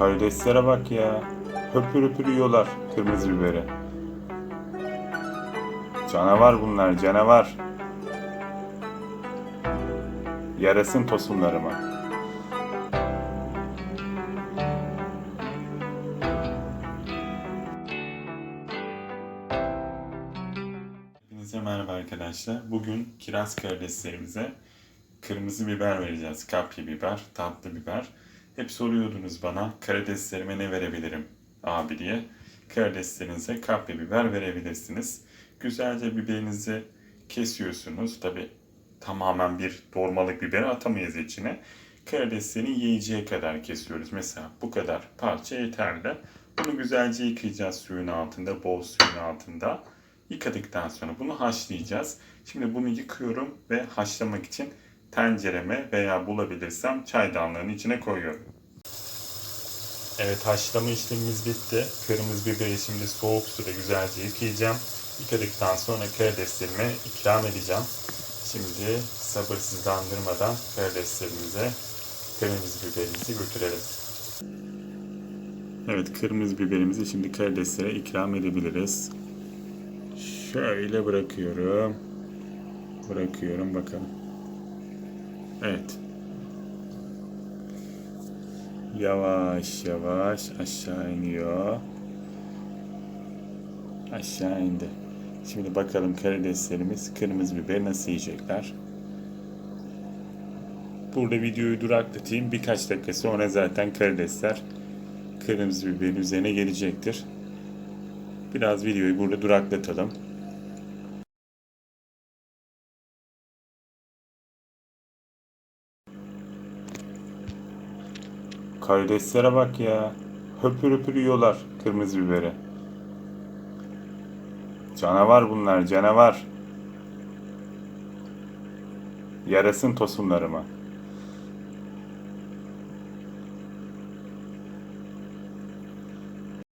Karideslere bak ya. Höpür höpür yiyorlar kırmızı biberi. Canavar bunlar canavar. Yarasın tosunlarıma. Hepinize merhaba arkadaşlar. Bugün kiraz karideslerimize kırmızı biber vereceğiz. Kapya biber, tatlı biber. Hep soruyordunuz bana karideslerime ne verebilirim abi diye. Karideslerinize kapya biber verebilirsiniz. Güzelce biberinizi kesiyorsunuz. Tabi tamamen bir dolmalık biberi atamayız içine. Karideslerin yiyeceği kadar kesiyoruz. Mesela bu kadar parça yeterli. Bunu güzelce yıkayacağız suyun altında, bol suyun altında. Yıkadıktan sonra bunu haşlayacağız. Şimdi bunu yıkıyorum ve haşlamak için tencereme veya bulabilirsem çaydanlığın içine koyuyorum. Evet haşlama işlemimiz bitti. Kırmızı biberi şimdi soğuk suda güzelce yıkayacağım. Yıkadıktan sonra karideslerime ikram edeceğim. Şimdi sabırsızlandırmadan karideslerimize kırmızı biberimizi götürelim. Evet kırmızı biberimizi şimdi karideslere ikram edebiliriz. Şöyle bırakıyorum. Bırakıyorum bakalım. Evet. Yavaş yavaş aşağı iniyor. Aşağı indi. Şimdi bakalım karideslerimiz kırmızı biber nasıl yiyecekler. Burada videoyu duraklatayım. Birkaç dakika sonra zaten karidesler kırmızı biberin üzerine gelecektir. Biraz videoyu burada duraklatalım. Karideslere bak ya. Höpür höpür yiyorlar kırmızı biberi. Canavar bunlar canavar. Yarasın tosunlarıma.